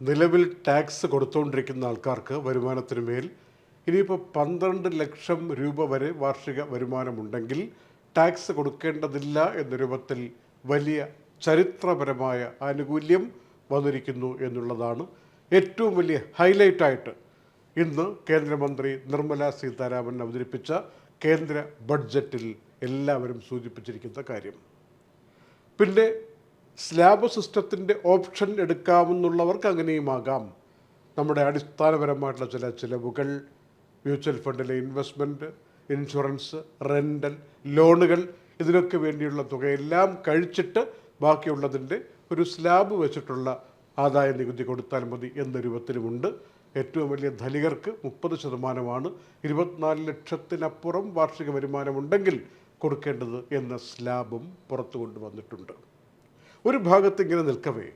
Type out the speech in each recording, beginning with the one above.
നിലവിൽ ടാക്സ് കൊടുത്തുകൊണ്ടിരിക്കുന്ന ആൾക്കാർക്ക് വരുമാനത്തിന് മേൽ ഇനിയിപ്പോൾ പന്ത്രണ്ട് ലക്ഷം രൂപ വരെ വാർഷിക വരുമാനമുണ്ടെങ്കിൽ ടാക്സ് കൊടുക്കേണ്ടതില്ല എന്ന രൂപത്തിൽ വലിയ ചരിത്രപരമായ ആനുകൂല്യം വന്നിരിക്കുന്നു എന്നുള്ളതാണ് ഏറ്റവും വലിയ ഹൈലൈറ്റായിട്ട് ഇന്ന് കേന്ദ്രമന്ത്രി നിർമ്മല സീതാരാമൻ അവതരിപ്പിച്ച കേന്ദ്ര ബഡ്ജറ്റിൽ എല്ലാവരും സൂചിപ്പിച്ചിരിക്കുന്ന കാര്യം. പിന്നെ സ്ലാബ് സിസ്റ്റത്തിന്റെ ഓപ്ഷൻ എടുക്കാമെന്നുള്ളവർക്ക് അങ്ങനെയുമാകാം. നമ്മുടെ അടിസ്ഥാനപരമായിട്ടുള്ള ചില ചിലവുകൾ മ്യൂച്വൽ ഫണ്ടിലെ ഇൻവെസ്റ്റ്മെന്റ് ഇൻഷുറൻസ് റെന്റൽ ലോണുകൾ ഇതിനൊക്കെ വേണ്ടിയുള്ള തുകയെല്ലാം കഴിച്ചിട്ട് ബാക്കിയുള്ളതിന്റെ ഒരു സ്ലാബ് വെച്ചിട്ടുള്ള ആദായ നികുതി കൊടുത്താൽ മതി എന്ന രൂപത്തിലുമുണ്ട്. ഏറ്റവും വലിയ ധനികർക്ക് മുപ്പത് ശതമാനമാണ്. ഇരുപത്തിനാല് ലക്ഷത്തിനപ്പുറം വാർഷിക വരുമാനമുണ്ടെങ്കിൽ കൊടുക്കേണ്ടത് എന്ന സ്ലാബും പുറത്തു കൊണ്ടുവന്നിട്ടുണ്ട്. ഒരു ഭാഗത്ത് ഇങ്ങനെ നിൽക്കവേ.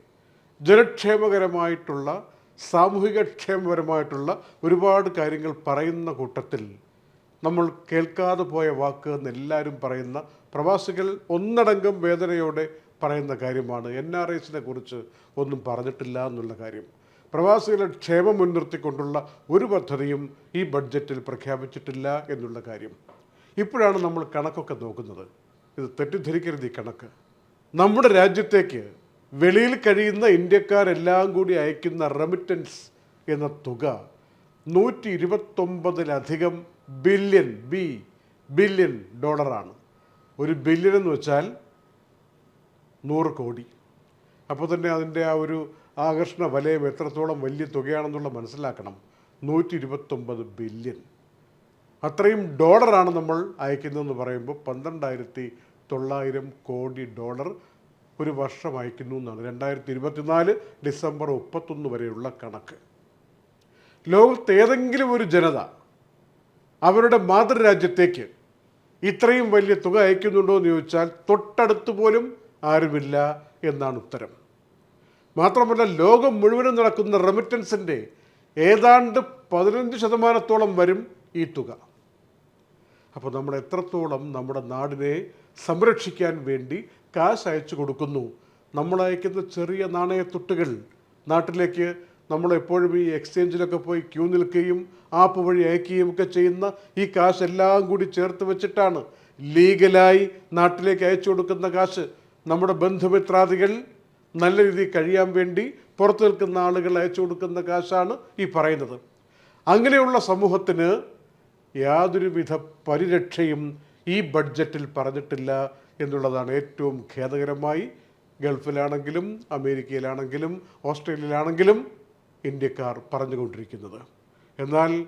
ജനക്ഷേമകരമായിട്ടുള്ള സാമൂഹിക ക്ഷേമപരമായിട്ടുള്ള ഒരുപാട് കാര്യങ്ങൾ പറയുന്ന കൂട്ടത്തിൽ നമ്മൾ കേൾക്കാതെ പോയ വാക്ക് എന്ന് എല്ലാവരും പറയുന്ന പ്രവാസികൾ ഒന്നടങ്കം വേദനയോടെ പറയുന്ന കാര്യമാണ്. എൻ ആർ ഐസിനെ കുറിച്ച് ഒന്നും പറഞ്ഞിട്ടില്ല എന്നുള്ള കാര്യം. പ്രവാസികളുടെ ക്ഷേമം മുൻനിർത്തിക്കൊണ്ടുള്ള ഒരു പദ്ധതിയും ഈ ബഡ്ജറ്റിൽ പ്രഖ്യാപിച്ചിട്ടില്ല എന്നുള്ള കാര്യം. ഇപ്പോഴാണ് നമ്മൾ കണക്കൊക്കെ നോക്കുന്നത്. ഇത് തെറ്റിദ്ധരിക്കരുത് ഈ കണക്ക്. നമ്മുടെ രാജ്യത്തേക്ക് വെളിയിൽ കഴിയുന്ന ഇന്ത്യക്കാരെല്ലാം കൂടി അയക്കുന്ന റെമിറ്റൻസ് എന്ന തുക നൂറ്റി ഇരുപത്തൊമ്പതിലധികം ബില്യൺ ബി ബില്യൺ ഡോളറാണ് ഒരു ബില്യൺ എന്ന് വെച്ചാൽ നൂറ് കോടി. അപ്പോൾ തന്നെ അതിന്റെ ആ ഒരു ആകർഷണ വലയം എത്രത്തോളം വലിയ തുകയാണെന്നുള്ള മനസ്സിലാക്കണം. നൂറ്റി ഇരുപത്തൊമ്പത് ബില്യൺ അത്രയും ഡോളറാണ് നമ്മൾ അയക്കുന്നതെന്ന് പറയുമ്പോൾ പന്ത്രണ്ടായിരത്തി തൊള്ളായിരം കോടി ഡോളർ ഒരു വർഷം അയക്കുന്നു എന്നാണ്. രണ്ടായിരത്തി ഇരുപത്തിനാല് ഡിസംബർ മുപ്പത്തൊന്ന് വരെയുള്ള കണക്ക്. ലോകത്ത് ഏതെങ്കിലും ഒരു ജനത അവരുടെ മാതൃരാജ്യത്തേക്ക് ഇത്രയും വലിയ തുക അയക്കുന്നുണ്ടോ എന്ന് ചോദിച്ചാൽ തൊട്ടടുത്ത് പോലും ആരുമില്ല എന്നാണ് ഉത്തരം. മാത്രമല്ല ലോകം മുഴുവനും നടക്കുന്ന റെമിറ്റൻസിന്റെ ഏതാണ്ട് പതിനഞ്ച് ശതമാനത്തോളം വരും ഈ തുക. അപ്പോൾ നമ്മൾ എത്രത്തോളം നമ്മുടെ നാടിനെ സംരക്ഷിക്കാൻ വേണ്ടി കാശ് അയച്ചു കൊടുക്കുന്നു. നമ്മൾ അയക്കുന്ന ചെറിയ നാണയത്തുട്ടുകൾ. നാട്ടിലേക്ക് നമ്മൾ എപ്പോഴും ഈ എക്സ്ചേഞ്ചിലൊക്കെ പോയി ക്യൂ നിൽക്കുകയും ആപ്പ് വഴി അയക്കുകയും ഒക്കെ ചെയ്യുന്ന ഈ കാശ് എല്ലാം കൂടി ചേർത്ത് വെച്ചിട്ടാണ് ലീഗലായി നാട്ടിലേക്ക് അയച്ചു കൊടുക്കുന്ന കാശ്. നമ്മുടെ ബന്ധുമിത്രാദികൾ നല്ല രീതിയിൽ കഴിയാൻ വേണ്ടി പുറത്തു നിൽക്കുന്ന ആളുകൾ അയച്ചു കൊടുക്കുന്ന കാശാണ് ഈ പറയുന്നത്. അങ്ങനെയുള്ള സമൂഹത്തിന് യാതൊരുവിധ പരിരക്ഷയും ഈ ബഡ്ജറ്റിൽ പറഞ്ഞിട്ടില്ല എന്നുള്ളതാണ് ഏറ്റവും ഖേദകരമായി. ഗൾഫിലാണെങ്കിലും അമേരിക്കയിലാണെങ്കിലും ഓസ്ട്രേലിയയിലാണെങ്കിലും ഇന്ത്യക്കാർ പറഞ്ഞുകൊണ്ടിരിക്കുന്നത്. എന്നാൽ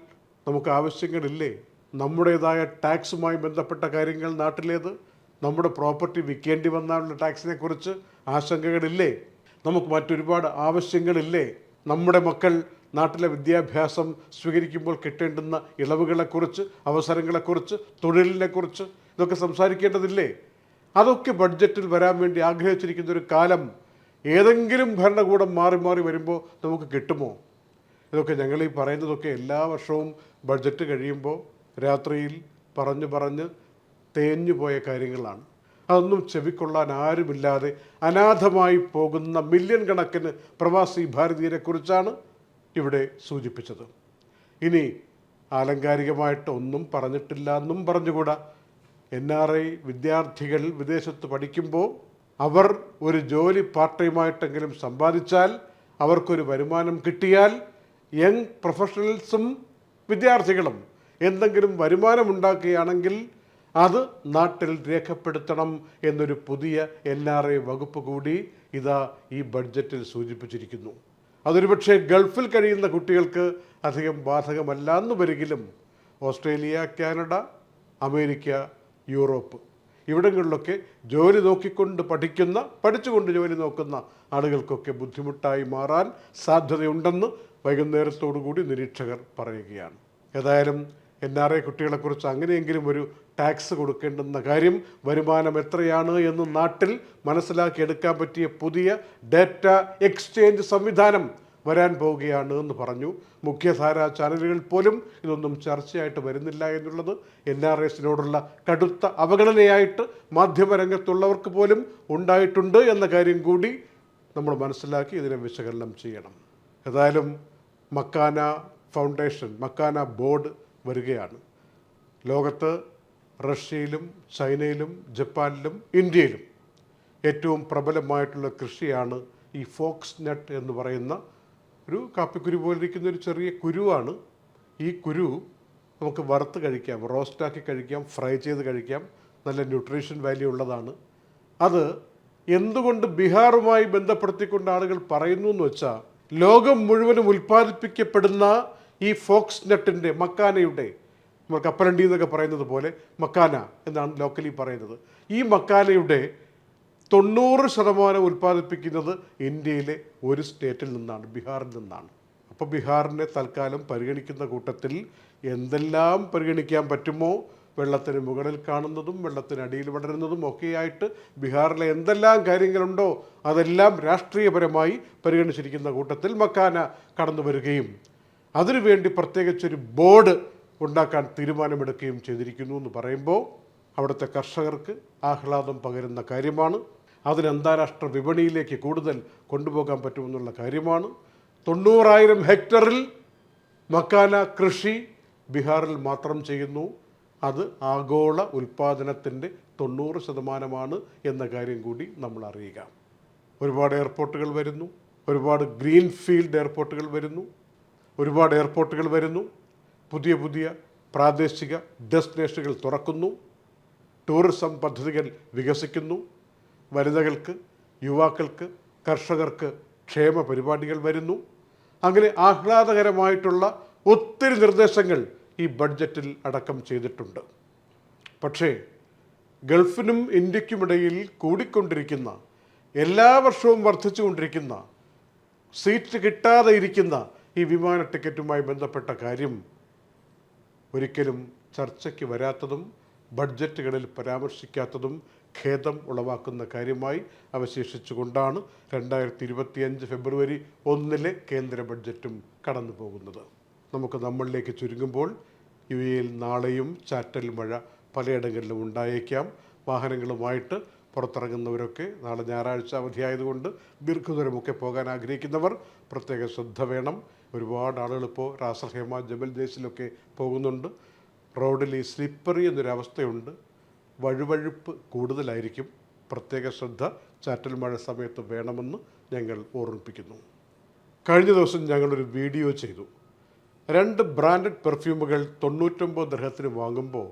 നമുക്ക് ആവശ്യങ്ങളില്ലേ? നമ്മുടേതായ ടാക്സുമായി ബന്ധപ്പെട്ട കാര്യങ്ങൾ നാട്ടിലേത്? നമ്മുടെ പ്രോപ്പർട്ടി വിൽക്കേണ്ടി വന്നാലുള്ള ടാക്സിനെ കുറിച്ച് ആശങ്കകളില്ലേ? നമുക്ക് മറ്റൊരുപാട് ആവശ്യങ്ങളില്ലേ? നമ്മുടെ മക്കൾ നാട്ടിലെ വിദ്യാഭ്യാസം സ്വീകരിക്കുമ്പോൾ കിട്ടേണ്ടുന്ന ഇളവുകളെക്കുറിച്ച് അവസരങ്ങളെക്കുറിച്ച് തൊഴിലിനെക്കുറിച്ച് ഇതൊക്കെ സംസാരിക്കേണ്ടതില്ലേ? അതൊക്കെ ബഡ്ജറ്റിൽ വരാൻ വേണ്ടി ആഗ്രഹിച്ചിരിക്കുന്ന ഒരു കാലം ഏതെങ്കിലും ഭരണകൂടം മാറി മാറി വരുമ്പോൾ നമുക്ക് കിട്ടുമോ? ഇതൊക്കെ ഞങ്ങൾ ഈ പറയുന്നതൊക്കെ എല്ലാ വർഷവും ബഡ്ജറ്റ് കഴിയുമ്പോൾ രാത്രിയിൽ പറഞ്ഞു പറഞ്ഞ് തേഞ്ഞു പോയ കാര്യങ്ങളാണ്. അതൊന്നും ചെവിക്കൊള്ളാൻ ആരുമില്ലാതെ അനാഥമായി പോകുന്ന മില്യൺ കണക്കിന് പ്രവാസി ഭാരതീയരെക്കുറിച്ചാണ് ഇവിടെ സൂചിപ്പിച്ചത്. ഇനി ആലങ്കാരികമായിട്ടൊന്നും പറഞ്ഞിട്ടില്ല എന്നും പറഞ്ഞുകൂടാ. എൻ ആർ ഐ വിദ്യാർത്ഥികൾ വിദേശത്ത് പഠിക്കുമ്പോൾ അവർ ഒരു ജോലി പാർട്ട് ടൈമായിട്ടെങ്കിലും സമ്പാദിച്ചാൽ അവർക്കൊരു വരുമാനം കിട്ടിയാൽ യങ് പ്രൊഫഷണൽസും വിദ്യാർത്ഥികളും എന്തെങ്കിലും വരുമാനം ഉണ്ടാക്കുകയാണെങ്കിൽ അത് നാട്ടിൽ രേഖപ്പെടുത്തണം എന്നൊരു പുതിയ എൻ ആർ ഐ വകുപ്പ് കൂടി ഇതാ ഈ ബഡ്ജറ്റിൽ സൂചിപ്പിച്ചിരിക്കുന്നു. അതൊരു പക്ഷേ ഗൾഫിൽ കഴിയുന്ന കുട്ടികൾക്ക് അധികം ബാധകമല്ല എന്ന് വരികിലും ഓസ്ട്രേലിയ കാനഡ അമേരിക്ക യൂറോപ്പ് ഇവിടങ്ങളിലൊക്കെ ജോലി നോക്കിക്കൊണ്ട് പഠിക്കുന്ന പഠിച്ചുകൊണ്ട് ജോലി നോക്കുന്ന ആളുകൾക്കൊക്കെ ബുദ്ധിമുട്ടായി മാറാൻ സാധ്യതയുണ്ടെന്ന് വൈകുന്നേരത്തോടു കൂടി നിരീക്ഷകർ പറയുകയാണ്. ഏതായാലും എൻ ആർ ഐ കുട്ടികളെക്കുറിച്ച് അങ്ങനെയെങ്കിലും ഒരു ടാക്സ് കൊടുക്കേണ്ടുന്ന കാര്യം വരുമാനം എത്രയാണ് എന്ന് നാട്ടിൽ മനസ്സിലാക്കിയെടുക്കാൻ പറ്റിയ പുതിയ ഡാറ്റ എക്സ്ചേഞ്ച് സംവിധാനം വരാൻ പോവുകയാണ് എന്ന് പറഞ്ഞു. മുഖ്യധാര ചാനലുകൾ പോലും ഇതൊന്നും ചർച്ചയായിട്ട് വരുന്നില്ല എന്നുള്ളത് എൻ ആർ എസിനോടുള്ള കടുത്ത അവഗണനയായിട്ട് മാധ്യമരംഗത്തുള്ളവർക്ക് പോലും ഉണ്ടായിട്ടുണ്ട് എന്ന കാര്യം കൂടി നമ്മൾ മനസ്സിലാക്കി ഇതിനെ വിശകലനം ചെയ്യണം. ഏതായാലും മക്കാന ഫൗണ്ടേഷൻ മക്കാന ബോർഡ് വരികയാണ്. ലോകത്ത് റഷ്യയിലും ചൈനയിലും ജപ്പാനിലും ഇന്ത്യയിലും ഏറ്റവും പ്രബലമായിട്ടുള്ള കൃഷിയാണ് ഈ ഫോക്സ് നട്ട് എന്ന് പറയുന്ന ഒരു കാപ്പിക്കുരു പോലിരിക്കുന്ന ഒരു ചെറിയ കുരുവാണ്. ഈ കുരു നമുക്ക് വറുത്ത് കഴിക്കാം റോസ്റ്റാക്കി കഴിക്കാം ഫ്രൈ ചെയ്ത് കഴിക്കാം. നല്ല ന്യൂട്രീഷൻ വാല്യൂ ഉള്ളതാണ്. അത് എന്തുകൊണ്ട് ബീഹാറുമായി ബന്ധപ്പെടുത്തിക്കൊണ്ട് ആളുകൾ പറയുന്നു എന്ന് വെച്ചാൽ ലോകം മുഴുവനും ഉൽപ്പാദിപ്പിക്കപ്പെടുന്ന ഈ ഫോക്സ് നെട്ടിന്റെ മക്കാനയുടെ നമ്മൾ കപ്പലണ്ടി എന്നൊക്കെ പറയുന്നത് പോലെ മക്കാന എന്നാണ് ലോക്കലി പറയുന്നത്. ഈ മക്കാനയുടെ തൊണ്ണൂറ് ശതമാനം ഉൽപ്പാദിപ്പിക്കുന്നത് ഇന്ത്യയിലെ ഒരു സ്റ്റേറ്റിൽ നിന്നാണ് ബീഹാറിൽ നിന്നാണ്. അപ്പോൾ ബീഹാറിനെ തൽക്കാലം പരിഗണിക്കുന്ന കൂട്ടത്തിൽ എന്തെല്ലാം പരിഗണിക്കാൻ പറ്റുമോ വെള്ളത്തിന് മുകളിൽ കാണുന്നതും വെള്ളത്തിനടിയിൽ വളരുന്നതും ഒക്കെയായിട്ട് ബീഹാറിലെ എന്തെല്ലാം കാര്യങ്ങളുണ്ടോ അതെല്ലാം രാഷ്ട്രീയപരമായി പരിഗണിച്ചിരിക്കുന്ന കൂട്ടത്തിൽ മക്കാന കടന്നു വരികയും അതിനുവേണ്ടി പ്രത്യേകിച്ചൊരു ബോർഡ് ഉണ്ടാക്കാൻ തീരുമാനമെടുക്കുകയും ചെയ്തിരിക്കുന്നു എന്ന് പറയുമ്പോൾ അവിടുത്തെ കർഷകർക്ക് ആഹ്ലാദം പകരുന്ന കാര്യമാണ്. അതിന് അന്താരാഷ്ട്ര വിപണിയിലേക്ക് കൂടുതൽ കൊണ്ടുപോകാൻ പറ്റുമെന്നുള്ള കാര്യമാണ്. തൊണ്ണൂറായിരം ഹെക്ടറിൽ മക്കാന കൃഷി ബീഹാറിൽ മാത്രം ചെയ്യുന്നു. അത് ആഗോള ഉൽപ്പാദനത്തിന്റെ തൊണ്ണൂറ് ശതമാനമാണ് എന്ന കാര്യം കൂടി നമ്മൾ അറിയുക. ഒരുപാട് എയർപോർട്ടുകൾ വരുന്നു. ഒരുപാട് ഗ്രീൻ ഫീൽഡ് എയർപോർട്ടുകൾ വരുന്നു. ഒരുപാട് എയർപോർട്ടുകൾ വരുന്നു. പുതിയ പുതിയ പ്രാദേശിക ഡെസ്റ്റിനേഷനുകൾ തുറക്കുന്നു. ടൂറിസം പദ്ധതികൾ വികസിക്കുന്നു. വനിതകൾക്ക് യുവാക്കൾക്ക് കർഷകർക്ക് ക്ഷേമ പരിപാടികൾ വരുന്നു. അങ്ങനെ ആഹ്ലാദകരമായിട്ടുള്ള ഒത്തിരി നിർദ്ദേശങ്ങൾ ഈ ബഡ്ജറ്റിൽ അടക്കം ചെയ്തിട്ടുണ്ട്. പക്ഷേ ഗൾഫിനും ഇന്ത്യക്കുമിടയിൽ കൂടിക്കൊണ്ടിരിക്കുന്ന എല്ലാ വർഷവും വർദ്ധിച്ചുകൊണ്ടിരിക്കുന്ന സീറ്റ് കിട്ടാതെ ഇരിക്കുന്ന ഈ വിമാന ടിക്കറ്റുമായി ബന്ധപ്പെട്ട കാര്യം ഒരിക്കലും ചർച്ചയ്ക്ക് വരാത്തതും ബഡ്ജറ്റുകളിൽ പരാമർശിക്കാത്തതും ഖേദം ഉളവാക്കുന്ന കാര്യമായി അവശേഷിച്ചുകൊണ്ടാണ് രണ്ടായിരത്തി ഇരുപത്തിയഞ്ച് ഫെബ്രുവരി ഒന്നിലെ കേന്ദ്ര ബഡ്ജറ്റും കടന്നു പോകുന്നത് നമുക്ക് നമ്മളിലേക്ക് ചുരുങ്ങുമ്പോൾ യു എയിൽ നാളെയും ചാറ്റൽ മഴ പലയിടങ്ങളിലും ഉണ്ടായേക്കാം. വാഹനങ്ങളുമായിട്ട് പുറത്തിറങ്ങുന്നവരൊക്കെ നാളെ ഞായറാഴ്ച അവധിയായതുകൊണ്ട് ദീർഘദൂരമൊക്കെ പോകാൻ ആഗ്രഹിക്കുന്നവർ പ്രത്യേക ശ്രദ്ധ വേണം. ഒരുപാട് ആളുകൾ ഇപ്പോൾ റാസൽഹേമ ജബൽ ദേശിലൊക്കെ പോകുന്നുണ്ട്. റോഡിൽ ഈ സ്ലിപ്പറി എന്നൊരവസ്ഥയുണ്ട്. വഴുവഴുപ്പ് കൂടുതലായിരിക്കും. പ്രത്യേക ശ്രദ്ധ ചാറ്റൽ മഴ സമയത്ത് വേണമെന്ന് ഞങ്ങൾ ഓർമ്മിപ്പിക്കുന്നു. കഴിഞ്ഞ ദിവസം ഞങ്ങളൊരു വീഡിയോ ചെയ്തു. രണ്ട് ബ്രാൻഡഡ് പെർഫ്യൂമുകൾ തൊണ്ണൂറ്റൊമ്പത് ദർഹത്തിന് വാങ്ങുമ്പോൾ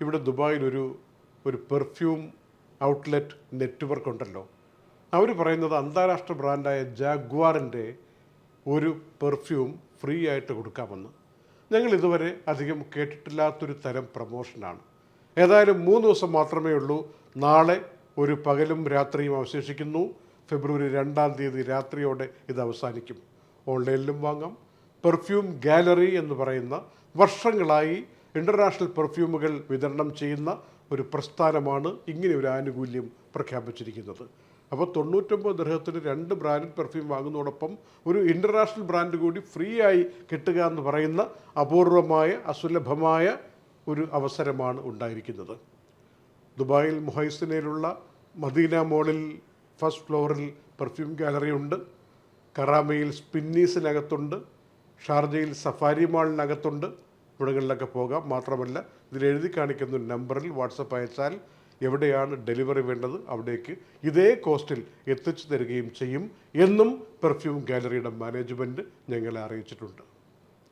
ഇവിടെ ദുബായിലൊരു ഒരു പെർഫ്യൂം ഔട്ട്ലെറ്റ് നെറ്റ്വർക്ക് ഉണ്ടല്ലോ. അവർ പറയുന്നത് അന്താരാഷ്ട്ര ബ്രാൻഡായ ജാഗ്വാറിന്റെ ഒരു പെർഫ്യൂം ഫ്രീ ആയിട്ട് കൊടുക്കാമെന്ന്. ഞങ്ങൾ ഇതുവരെ അധികം കേട്ടിട്ടില്ലാത്തൊരു തരം പ്രമോഷനാണ് ഏതായാലും മൂന്ന് ദിവസം മാത്രമേ ഉള്ളൂ. നാളെ ഒരു പകലും രാത്രിയും അവശേഷിക്കുന്നു. ഫെബ്രുവരി രണ്ടാം തീയതി രാത്രിയോടെ ഇത് അവസാനിക്കും. ഓൺലൈനിലും വാങ്ങാം. പെർഫ്യൂം ഗാലറി എന്ന് പറയുന്ന വർഷങ്ങളായി ഇന്റർനാഷണൽ പെർഫ്യൂമുകൾ വിതരണം ചെയ്യുന്ന ഒരു പ്രസ്ഥാനമാണ് ഇങ്ങനെ ഒരു ആനുകൂല്യം പ്രഖ്യാപിച്ചിരിക്കുന്നത്. അപ്പോൾ തൊണ്ണൂറ്റൊമ്പത് ദൃഹത്തിന് രണ്ട് ബ്രാൻഡഡ് പെർഫ്യൂം വാങ്ങുന്നതോടൊപ്പം ഒരു ഇന്റർനാഷണൽ ബ്രാൻഡ് കൂടി ഫ്രീ ആയി കിട്ടുക എന്ന് പറയുന്ന അപൂർവമായ അസുലഭമായ ഒരു അവസരമാണ് ഉണ്ടായിരിക്കുന്നത്. ദുബായിൽ മുഹൈസിനയിലുള്ള മദീന മോളിൽ ഫസ്റ്റ് ഫ്ലോറിൽ പെർഫ്യൂം ഗാലറി ഉണ്ട്. കറാമയിൽ സ്പിന്നീസിനകത്തുണ്ട് ഷാർജയിൽ സഫാരി മാളിനകത്തുണ്ട് ഇവിടങ്ങളിലൊക്കെ പോകാം. മാത്രമല്ല ഇതിൽ എഴുതി കാണിക്കുന്ന നമ്പറിൽ വാട്സപ്പ് അയച്ചാൽ എവിടെയാണ് ഡെലിവറി വേണ്ടത് അവിടേക്ക് ഇതേ കോസ്റ്റിൽ എത്തിച്ചു തരികയും ചെയ്യും എന്നും പെർഫ്യൂം ഗാലറിയുടെ മാനേജ്മെന്റ് ഞങ്ങളെ അറിയിച്ചിട്ടുണ്ട്.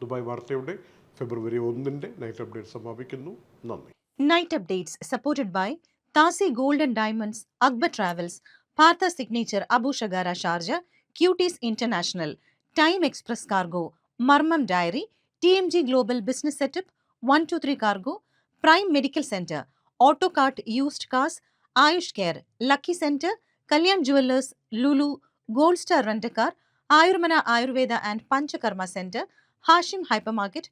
ദുബായ് വാർത്തയുടെ ഫെബ്രുവരി ഒന്നിന്റെ നൈറ്റ് അപ്ഡേറ്റ് സമാപിക്കുന്നു. നന്ദി. നൈറ്റ് അപ്ഡേറ്റ്സ് സപ്പോർട്ടഡ് ബൈ താസി ഗോൾഡൻ ഡയമണ്ട്സ് അക്ബർ ട്രാവൽസ് പാർത്ത signature Abu Shagara Sharjah cuties international time express cargo മർമ്മം diary T global business setup one two three cargo Center, Autocart Used Cars, Ayush Care, Lucky Center, Kalyan Jewelers, Lulu, Gold Star Rent a Car, Ayurmana Ayurveda and Panchakarma Center, Hashim Hypermarket,